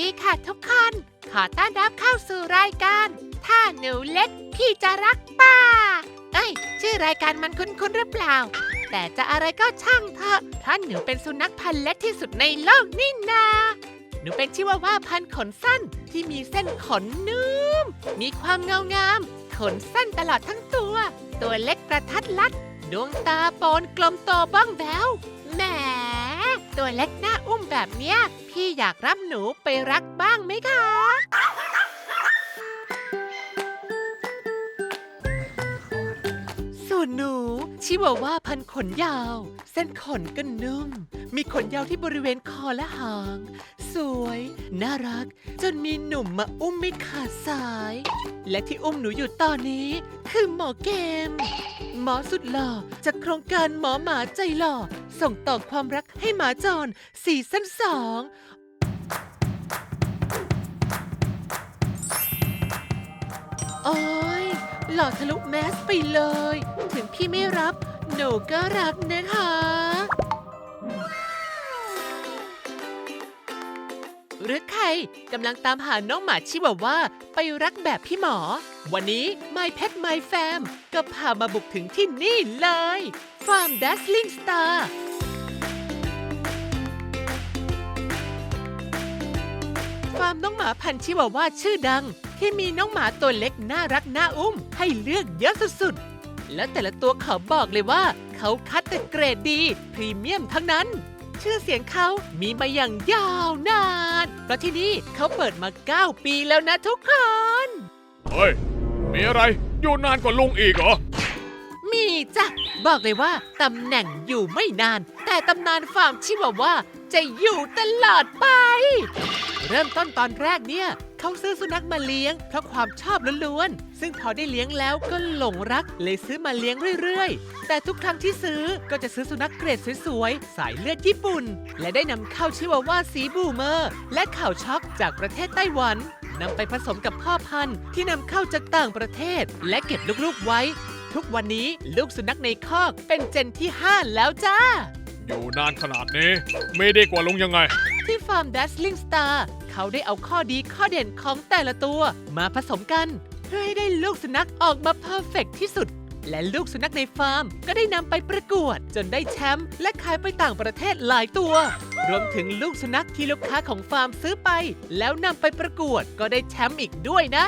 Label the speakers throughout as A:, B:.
A: ดีค่ะทุกคน ขอต้อนรับเข้าสู่รายการ ถ้าหนูเล็กพี่จะรักป้า เอ้ย ชื่อรายการมันคุ้นๆหรือเปล่า แต่จะอะไรก็ช่างเถอะเพราะหนูเป็นสุนัขพันธุ์เล็กที่สุดในโลกนี่นา หนูเป็นชิวาว่าพันธุ์ขนสั้นที่มีเส้นขนนุ่ม มีความเงางาม ขนสั้นตลอดทั้งตัว ตัวเล็กประทัดลัด ดวงตาโปนกลมโตบ้องแบวแหมตัวเล็กหน้าอุ้มแบบเนี้ย พี่อยากรับหนูไปรักบ้างไหมคะ ส่วนหนู ชิวาว่าพันขนยาว เส้นขนก็นุ่ม มีขนยาวที่บริเวณคอและหาง สวย น่ารัก จนมีหนุ่มมาอุ้มไม่ขาดสาย และที่อุ้มหนูอยู่ตอนนี้ คือหมอเกม หมอสุดหล่อจากโครงการหมอหมาใจหล่อ ส่งต่อความรักให้หมาจรซีซั่นสองโอ้ยหล่อทะลุแมสไปเลย ถึงพี่ไม่รับ หนูก็รักนะคะ รือใครกำลังตามหาน้องหมาชิวาว่าไปรักแบบพี่หมอ วันนี้ My Pet My Fam ก็พามาบุกถึงที่นี่เลยฟาร์ม Dazzling Star ฟาร์มน้องหมาพันชิวาว่าชื่อดัง ที่มีน้องหมาตัวเล็กน่ารักน่าอุ้ม ให้เลือกเยอะสุดๆ แล้วแต่ละตัวเขอบอกเลยว่า เขาคัดแต่เกรดดี พรีเมียมทั้งนั้น ชื่อเสียงเขามีมาอย่างยาวนาน เพราะที่นี่เขาเปิดมา 9 ปีแล้วนะทุกคน
B: เฮ้ย มีอะไร อยู่นานกว่าลุงอีกเหรอ
A: มีจ้ะ บอกเลยว่าตำแหน่งอยู่ไม่นาน แต่ตำนานฟาร์มชิวาว่าจะอยู่ตลอดไป เริ่มต้นตอนแรกเนี่ย เขาซื้อสุนัขมาเลี้ยง เพราะความชอบล้วนๆ ซึ่งพอได้เลี้ยงแล้วก็หลงรักเลยซื้อมาเลี้ยงเรื่อยๆ แต่ทุกครั้งที่ซื้อก็จะซื้อสุนัขเกรดสวยๆ สายเลือดญี่ปุ่น และได้นำเข้าชิวาว่าสีบูเมอร์ และข่าวช็อกจากประเทศไต้หวันนำไปผสมกับพ่อพันธุ์ที่นำเข้าจากต่างประเทศ และเก็บลูกๆไว้ ทุกวันนี้ลูกสุนัขในคอกเป็นเจนที่ 5 แล้วจ้า
B: อยู่นานขนาดนี้ ไม่ไดีกว่าลุงยังไง
A: ที่ฟาร์ม Dazzling Star เขาได้เอาข้อดีข้อเด่นของแต่ละตัวมาผสมกัน เพื่อให้ได้ลูกสุนัขออกมาเพอร์เฟกที่สุด และลูกสุนัขในฟาร์มก็ได้นำไปประกวด จนได้แชมป์และขายไปต่างประเทศหลายตัว รวมถึงลูกสุนัขที่ลูกค้าของฟาร์มซื้อไป แล้วนำไปประกวดก็ได้แชมป์อีกด้วยนะ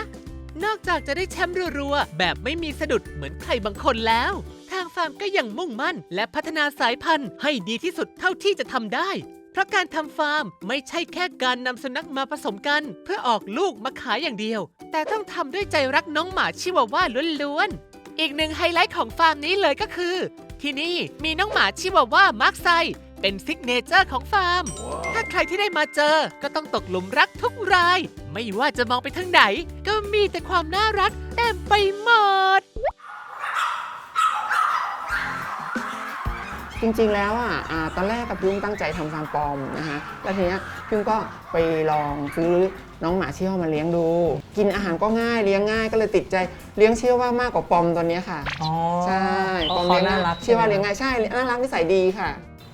A: นอกจากจะได้แชมป์รัวๆแบบไม่มีสะดุดเหมือนใครบางคนแล้วทางฟาร์มก็ยังมุ่งมั่น และพัฒนาสายพันธุ์ให้ดีที่สุดเท่าที่จะทำได้ เพราะการทำฟาร์มไม่ใช่แค่การนำสุนัขมาผสมกัน เพื่อออกลูกมาขายอย่างเดียว แต่ต้องทำด้วยใจรักน้องหมาชิวาว่าล้วนๆ อีกหนึ่งไฮไลท์ของฟาร์มนี้เลยก็คือ ที่นี่มีน้องหมาชิวาว่ามาร์กไซเป็นซิกเนเจอร์ของฟาร์ม ถ้าใครที่ได้มาเจอก็ต้องตกหลุมรักทุกราย ไม่ว่าจะมองไปทางไหน ก็มีแต่ความน่ารักเต็มไปหมด
C: จริงๆแล้วอะอ่าตอนแรกกับพี่อุ้มตั้งใจทำฟาร์มปลอมนะคะแล้วทีเนี้ยพี่อุ้มก็ไปลองซื้อน้องหมาเชี่ยวมาเลี้ยงดู กินอาหารก็ง่ายเลี้ยงง่ายก็เลยติดใจเลี้ยงเชี่ยวว่ามากกว่าปอมตอนเนี้ยค่ะ
D: อ๋อ
C: ใช่
D: เพ
C: ปอ
D: ราะ
C: ม
D: เขา
C: เลี้ยง
D: น่ารัก
C: เชี่ยวว่า
D: ใช่ไหม
C: เลี้ยงง่ายใช่น่ารักนิสัยดีค่ะ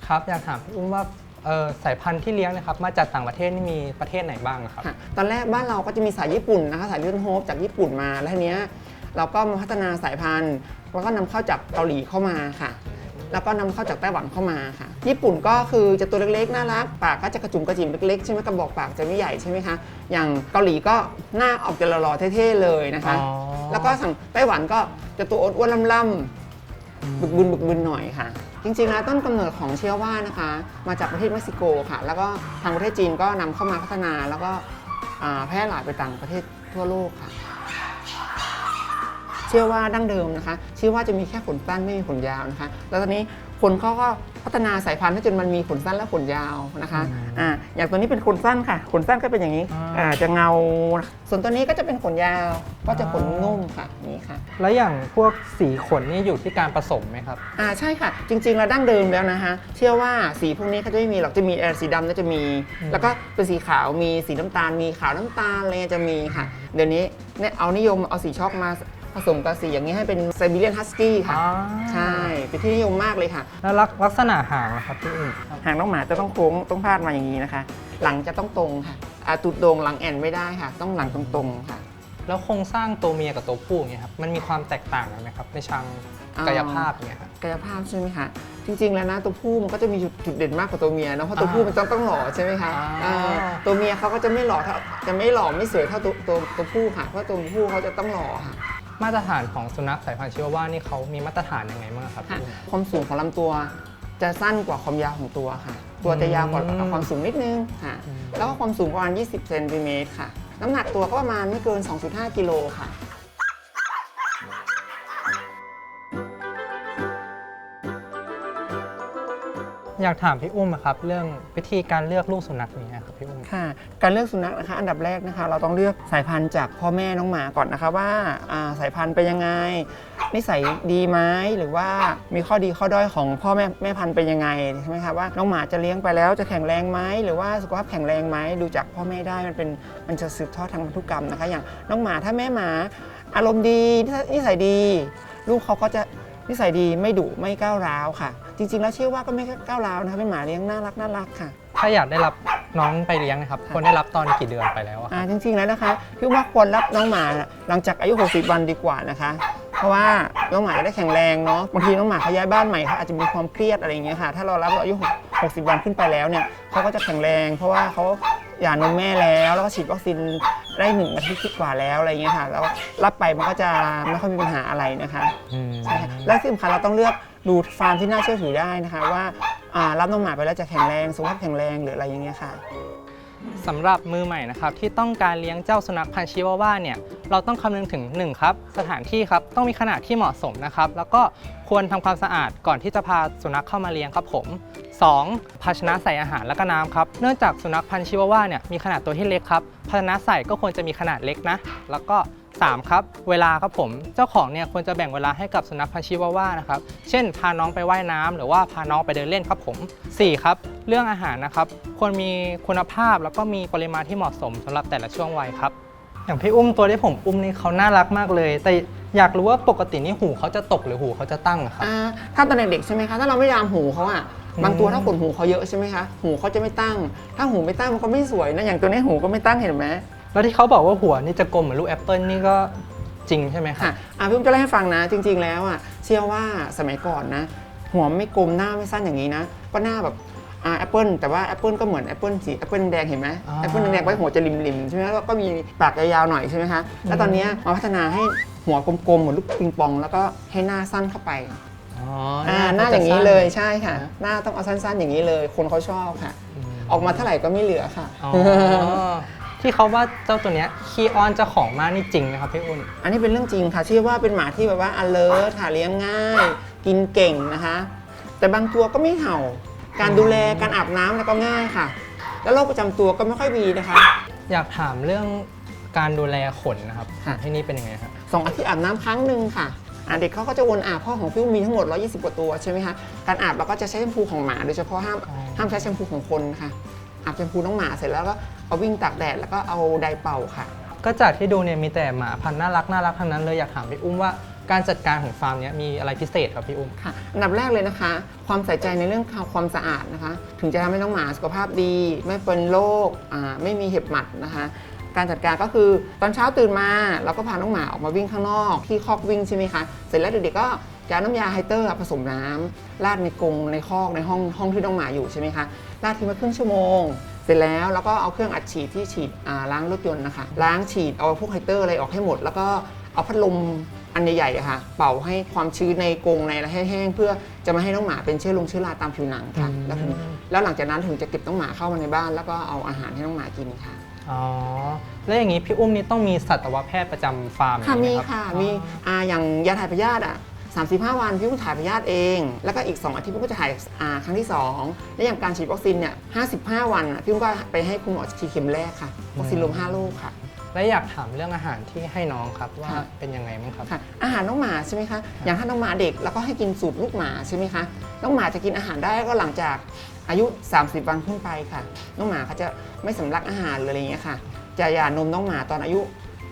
D: ครับอยากถามพี่อุ้มว่าเออสายพันธุ์ที่เลี้ยงเนะครับมาจากต่างประเทศนี่มีประเทศไหนบ้างอะครับ
C: ค่ะตอนแรกบ้านเราก็จะมีสายญี่ปุ่นนะคะสายลิตเติ้ลโฮปจากญี่ปุ่นมาแล้วทีเนี้ยเราก็มาพัฒนาสายพันธุ์แล้วก็นำเข้าจากเกาหลีเข้ามาค่ะ แล้วก็นำเข้าจากไต้หวันเข้ามาค่ะ ญี่ปุ่นก็คือจะตัวเล็กๆน่ารัก ปากก็จะกระจุมกระจิมเล็กๆใช่ไหมกระบอกปากจะไม่ใหญ่ใช่ไหมคะ อย่างเกาหลีก็หน้าออกจะหล่อๆเท่ๆเลยนะคะ
D: อ๋อ
C: แล้วก็สั่งไต้หวันก็จะตัวอ้วนๆล่ำๆบึกบึนบึกบึนหน่อยค่ะจริงๆแล้วต้นกำเนิดของเชื้อว่านะคะ มาจากประเทศเม็กซิโกค่ะ แล้วก็ทางประเทศจีนก็นำเข้ามาพัฒนา แล้วก็อ่าแพร่หลายไปต่างประเทศทั่วโลกค่ะ เชื่อว่าดั้งเดิมนะคะชื่อว่าจะมีแค่ขนสั้นไม่มีขนยาวนะคะ แล้วตอนนี้คนเขาก็พัฒนาสายพันธุ์ให้จนมันมีขนสั้นและขนยาวนะคะอ่าอย่างตัวนี้เป็นขนสั้นค่ะ ขนสั้นก็เป็นอย่างนี้
D: อ่า
C: อ่าจะเงา ส่วนตัวนี้ก็จะเป็นขนยาว ก็จะขนนุ่มค่ะนี่ค่ะ
D: แล้วอย่างพวกสีขนนี่อยู่ที่การผสมไหมครับ
C: อ่าใช่ค่ะ จริงๆแล้วดั้งเดิมแล้วนะคะเชื่อว่าสีพวกนี้เขาจะไม่มีหรอกจะมีเอ่อสีดำแล้วจะมี
D: อืม
C: แล้วก็เป็นสีขาวมีสีน้ำตาล มีขาวน้ำตาลอะไรเงี้ยจะมีค่ะ เดี๋ยวนี้เนี่ยเอานิยมเอาสีช็อกมา ผสมกับสีอย่างนี้ให้เป็นไซบีเรียนฮัสกี้ค่ะ
D: อ๋อ
C: ใช่เป็นที่นิยมมากเลยค่ะ
D: แล้วลักลักษณะหางนะครับพี่อุ้ม
C: หางน้องหมาจะต้องโค้งต้องพาดมาอย่างนี้นะคะ หลังจะต้องตรงค่ะอ่าตูดโด่งหลังแอนไม่ได้ค่ะ ต้องหลังตรงๆค่ะ
D: แล้วโครงสร้างตัวเมียกับตัวผู้อย่างเงี้ยครับมันมีความแตกต่างกันไหมครับในเชิงกายภาพอย่างเงี้ยครับ
C: กายภาพใช่ไหมคะ จริง ๆ แล้วนะตัวผู้มันก็จะมีจุดจุดเด่นมากกว่าตัวเมียเนอะเพราะตัวผู้
D: อ่ามั
C: มันต้องต้องหล่อใช่ไหมคะ
D: อ่า
C: เออตัวเมียเขาก็จะไม่หล่อเท่าจะไม่หล่อไม่สวยเท่าตัวตัวตัวผู้ค่ะเพราะตัวผู้เขาจะต้องหล่อค่ะ
D: มาตรฐานของสุนัขสายพันธุ์ชิวาว่านี่เขามีมาตรฐานยังไงบ้างครับ
C: ค่ะ
D: พี่อุ้ม
C: ความสูงของลำตัวจะสั้นกว่าความยาวของตัวค่ะ ตัวจะยาวกว่า
D: อืม
C: ความสูงนิดนึงค่ะ
D: อืม
C: แล้วก็ความสูงประมาณ 20 เซนติเมตรค่ะ น้ำหนักตัวก็ประมาณไม่เกิน 2.5 กิโลค่ะ
D: อยากถามพี่อุ้มอะครับเรื่องวิธีการเลือกลูกสุนัขนี้ครับพี่อุ้ม
C: ค่ะการเลือกสุนัขนะคะอันดับแรกนะคะ เราต้องเลือกสายพันธุ์จากพ่อแม่น้องหมาก่อนนะคะว่าอ่าสายพันธุ์เป็นยังไงนิสัยดีไหมหรือว่ามีข้อดีข้อด้อยของพ่อแม่แม่พันธุ์เป็นยังไงใช่ไหมคะว่าน้องหมาจะเลี้ยงไปแล้วจะแข็งแรงไหมหรือว่าสุขภาพแข็งแรงไหมดูจากพ่อแม่ได้มันเป็นมันจะสืบทอดทางพันธุกรรมนะคะ อย่างน้องหมาถ้าแม่หมา อารมณ์ดีนิสัยดี ลูกเขาก็จะ นิสัยดีไม่ดุไม่ก้าวร้าวค่ะ จริง ๆ แล้วเชื่อว่าก็ไม่ก้าวร้าวนะคะเป็นหมาเลี้ยงน่ารักน่ารักค่ะ
D: ถ้าอยากได้รับน้องไปเลี้ยงนะครับควรได้รับตอนกี่เดือนไปแล้วอะครับ
C: อ่าจริง ๆ แล้วนะคะพี่ว่าควรรับน้องหมาหลังจากอายุ 60 วันดีกว่านะคะ เพราะว่าน้องหมาจะได้แข็งแรงเนาะบางทีน้องหมาเขาย้ายบ้านใหม่เขาอาจจะมีความเครียดอะไรอย่างเงี้ยค่ะ ถ้าเรารับอายุ 60 วันขึ้นไปแล้วเนี่ยเขาก็จะแข็งแรง เพราะว่าเขาหย่านมแม่แล้วแล้วก็ฉีดวัคซีน ได้หนึ่งอาทิตย์กว่าแล้วอะไรอย่างเงี้ยค่ะแล้วรับไปมันก็จะไม่ค่อยมีปัญหาอะไรนะคะ
D: อืม
C: ใช่ค่ะและที่สำคัญเราต้องเลือกดูฟาร์มที่น่าเชื่อถือได้นะคะ ว่าอ่ารับน้องหมาไปแล้วจะแข็งแรงสุขภาพแข็งแรงหรืออะไรอย่างเงี้ยค่ะ
D: สำหรับมือใหม่นะครับที่ต้องการเลี้ยงเจ้าสุนัขพันธุ์ชิวาว่าเนี่ยเราต้องคำนึงถึง1ครับสถานที่ครับต้องมีขนาดที่เหมาะสมนะครับแล้วก็ควรทำความสะอาดก่อนที่จะพาสุนัขเข้ามาเลี้ยงครับผม 2. ภาชนะใส่อาหารและก็น้ำครับเนื่องจากสุนัขพันธุ์ชิวาว่าเนี่ยมีขนาดตัวที่เล็กครับภาชนะใส่ก็ควรจะมีขนาดเล็กนะแล้วก็ 3ครับเวลาครับผมเจ้าของเนี่ยควรจะแบ่งเวลาให้กับสุนัขพันธุ์ชิวาว่านะครับเช่น พาน้องไปว่ายน้ำหรือว่าพาน้องไปเดินเล่นครับผม 4 ครับ เรื่องอาหารนะครับควรมีคุณภาพแล้วก็มีปริมาณที่เหมาะสมสำหรับแต่ละช่วงวัยครับ อย่างพี่อุ้มตัวที่ผมอุ้มนี่เขาน่ารักมากเลย แต่อยากรู้ว่าปกตินี่หูเขาจะตกหรือหูเขาจะตั้งอะครับ
C: อ่าถ้าตอนเด็กๆใช่ไหมคะ ถ้าเราไม่ยามหูเขาอะบางตัวถ้าขนหูเขาเยอะใช่ไหมคะ หูเขาจะไม่ตั้ง ถ้าหูไม่ตั้งมันก็ไม่สวยนะ อย่างตัวนี้หูก็ไม่ตั้งเห็นไหม
D: แล้วที่เขาบอกว่าหัวนี่จะกลมเหมือนลูกแอปเปิลนี่ก็จริงใช่ไหมครั
C: ค่ะ
D: บ
C: อะพี่อุ้มจะเล่าให้ฟังนะ จริง ๆ แล้วอะเชื่อว่าสมัยก่อนนะ หัวไม่กลมหน้าไม่สั้นอย่างนี้นะ ก็หน้าแบบอ่าแอปเปิลแต่ว่าแอปเปิลก็เหมือนแอปเปิลสีแอปเปิลแดงเห็นไหม
D: อ่า
C: แอปเปิลแดงๆไว้หัวจะริมๆใช่ไหมแล้วก็มีปากยาวๆหน่อยใช่ไหมคะแล้วตอนเนี้ยมาพัฒนาให้หัวกลมๆเหมือนลูกปิงปอง แล้วก็ให้หน้าสั้นเข้าไป
D: อ๋อ
C: อ่าหน้าอย่างนี้เลยใช่ค่ะ หน้าต้องเอาสั้นๆอย่างนี้เลย คนเขาชอบค่ะ ออกมาเท่าไหร่ก็ไม่เหลือค่ะ
D: อ๋อ ที่เขาว่าเจ้าตัวเนี้ยขี้อ้อนเจ้าของมากนี่จริงนะครับพี่อุ้น
C: อันนี้เป็นเรื่องจริงค่ะเชื่อว่าเป็นหมาที่แบบว่า alert ค่ะเลี้ยงง่าย กินเก่งนะคะ แต่บางตัวก็ไม่เห่า การดูแลการอาบน้ำแล้วก็ง่ายค่ะ แล้วโรคประจำตัวก็ไม่ค่อยมีนะคะ
D: อยากถามเรื่องการดูแลขนนะครับ
C: ค่ะ
D: ที่นี่เป็นยังไงครับ
C: สองอาทิตย์อาบน้ำครั้งหนึ่งค่ะอ่าเด็กเขาก็จะวนอาบพ่อของพี่มีทั้งหมด 120 กว่าตัวใช่ไหมคะ การอาบเราก็จะใช้แชมพูของหมาโดยเฉพาะห้าม
D: อ๋อ
C: ห้ามใช้แชมพูของคนค่ะ อาบแชมพูน้องหมาเสร็จแล้วก็เอาวิ่งตากแดดแล้วก็เอาไดร์เป่าค่ะ
D: ก็จากที่ดูเนี่ยมีแต่หมาพันธุ์น่ารักน่ารักทั้งนั้นเลยอยากถามพี่อุ้มว่าการจัดการของฟาร์มเนี้ยมีอะไรพิเศษครับพี่อุ้ม
C: ค่ะอันดับแรกเลยนะคะ ความใส่ใจในเรื่องความสะอาดนะคะ ถึงจะทำให้น้องหมาสุขภาพดี ไม่เป็นโรคอ่าไม่มีเห็บหมัดนะคะ การจัดการก็คือตอนเช้าตื่นมาเราก็พาน้องหมาออกมาวิ่งข้างนอก ที่คอกวิ่งใช่ไหมคะ เสร็จแล้วเด็กๆก็ จะเอาน้ำยาไฮเตอร์ผสมน้ำราดในกรงในคอกในห้องห้องที่น้องหมาอยู่ใช่ไหมคะราดทิ้งไว้ครึ่งชั่วโมง เสร็จแล้วเราก็เอาเครื่องอัดฉีดที่ฉีดอ่าล้างรถยนต์นะคะล้างฉีดเอาพวกไฮเตอร์อะไรออกให้หมด แล้วก็เอาพัดลมอันใหญ่ๆอะค่ะ เป่าให้ความชื้นในกรงในอะไรให้แห้ง เพื่อจะไม่ให้น้องหมาเป็นเชื้อลงเชื้อราตามผิวหนังค่ะ
D: อืม
C: แล้วถึงแล้วหลังจากนั้นถึงจะเก็บน้องหมาเข้ามาในบ้าน แล้วก็เอาอาหารให้น้องหมากินค่ะ
D: อ๋อแล้วอย่างนี้พี่อุ้มนี่ต้องมีสัตวแพทย์ประจำฟาร์ม
C: ค่ะ
D: อย่าง
C: มี
D: นี้ไหรับ
C: ค่ะ
D: อ๋อ
C: มีอ่าอย่างยาถ่ายพยาธิอะ 35 วันพี่ต้องถ่ายพยาธิเอง แล้วก็อีก 2 อาทิตย์พี่ก็จะถ่ายอ่าครั้งที่ 2 และอย่างการฉีดวัคซีนเนี่ย 55 วันอะพี่ก็ไปให้คุณหมอฉีดเข็มแรกค่ะ วัคซีนรวม5โรคค่ะ
D: และอยากถามเรื่องอาหารที่ให้น้องครับว่า
C: ค่ะ
D: เป็นยังไงบ้างครับ
C: ค่ะอาหารน้องหมาใช่ไหมคะอย่างถ้าน้องหมาเด็กแล้วก็ให้กินสูตรลูกหมาใช่ไหมคะน้องหมาจะกินอาหารได้ก็หลังจากอายุ 30 วันขึ้นไปค่ะ น้องหมาเขาจะไม่สำลักอาหารหรืออะไรอย่างเงี้ยค่ะ จะหย่านมน้องหมาตอนอายุ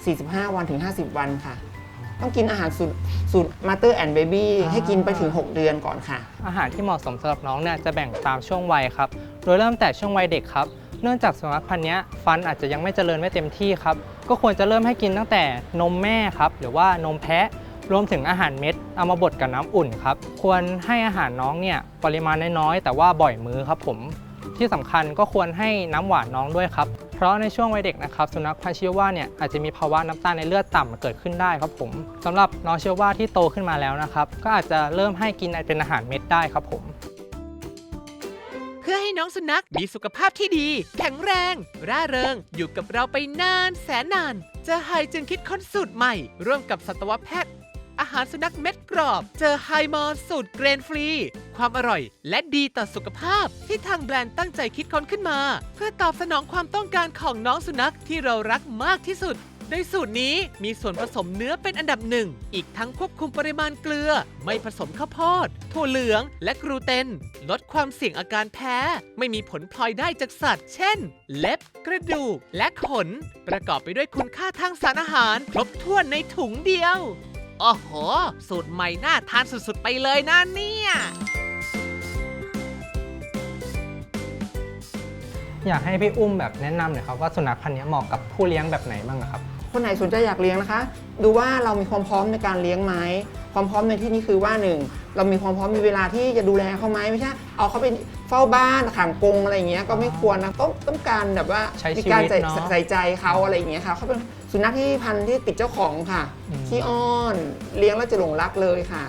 C: 45 วันถึง 50 วันค่ะ ต้องกินอาหารสูตรสูตร mother and baby
D: อ่า
C: ให้กินไปถึง 6 เดือนก่อนค่ะ
D: อาหารที่เหมาะสมสำหรับน้องเนี่ยจะแบ่งตามช่วงวัยครับ โดยเริ่มแต่ช่วงวัยเด็กครับ เนื่องจากสุนัขพันธุ์เนี้ยฟันอาจจะยังไม่เจริญไม่เต็มที่ครับ ก็ควรจะเริ่มให้กินตั้งแต่นมแม่ครับ หรือว่านมแพะ รวมถึงอาหารเม็ดเอามาบดกับน้ำอุ่นครับ ควรให้อาหารน้องเนี่ยปริมาณน้อยๆแต่ว่าบ่อยมื้อครับผม ที่สำคัญก็ควรให้น้ำหวานน้องด้วยครับ เพราะในช่วงวัยเด็กนะครับสุนัขพันธุ์ชิวาว่าเนี่ยอาจจะมีภาวะน้ำตาลในเลือดต่ำเกิดขึ้นได้ครับผมสำหรับน้องชิวาว่าที่โตขึ้นมาแล้วนะครับก็อาจจะเริ่มให้กินเป็นอาหารเม็ดได้ครับผม
A: เพื่อให้น้องสุนัขมีสุขภาพที่ดี แข็งแรง ร่าเริง อยู่กับเราไปนานแสนนานจอไฮจึงคิดค้นสูตรใหม่ ร่วมกับสัตวแพทย์ อาหารสุนัขเม็ดกรอบ เจอไฮมอลสูตรเกรนฟรี ความอร่อยและดีต่อสุขภาพ ที่ทางแบรนด์ตั้งใจคิดค้นขึ้นมา เพื่อตอบสนองความต้องการของน้องสุนัขที่เรารักมากที่สุดโดยสูตรนี้มีส่วนผสมเนื้อเป็นอันดับหนึ่ง อีกทั้งควบคุมปริมาณเกลือ ไม่ผสมข้าวโพด ถั่วเหลือง และกรูเตน ลดความเสี่ยงอาการแพ้ ไม่มีผลพลอยได้จากสัตว์ เช่น เล็บ กระดูก และขน ประกอบไปด้วยคุณค่าทางสารอาหาร ครบถ้วนในถุงเดียว โอ้โห สูตรใหม่น่าทานสุดๆ ไปเลยนะเนี่ย
D: อยากให้พี่อุ้มแบบแนะนำหน่อยครับว่าสุนัขพันธุ์เนี้ยเหมาะกับผู้เลี้ยงแบบไหนบ้างอะครับ
C: คนไหนสนใจอยากเลี้ยงนะคะ ดูว่าเรามีความพร้อมในการเลี้ยงไหมความพร้อมในที่นี้คือว่าหนึ่งเรามีความพร้อมมีเวลาที่จะดูแลเขาไหมไม่ใช่เอาเขาไปเฝ้าบ้านขังกรงอะไรอย่างเงี้ยก็ไม่ควรนะต้องต้องการแบบว่า
D: ใช้
C: มี
D: ชีวิต
C: การใส่
D: เนอะ
C: ใส่ใจเขาอะไรอย่างเงี้ยค่ะเขาเป็นสุนัขที่พันธุ์ที่ติดเจ้าของค่ะ
D: อืม
C: ขี้อ้อนเลี้ยงแล้วจะหลงรักเลยค่ะ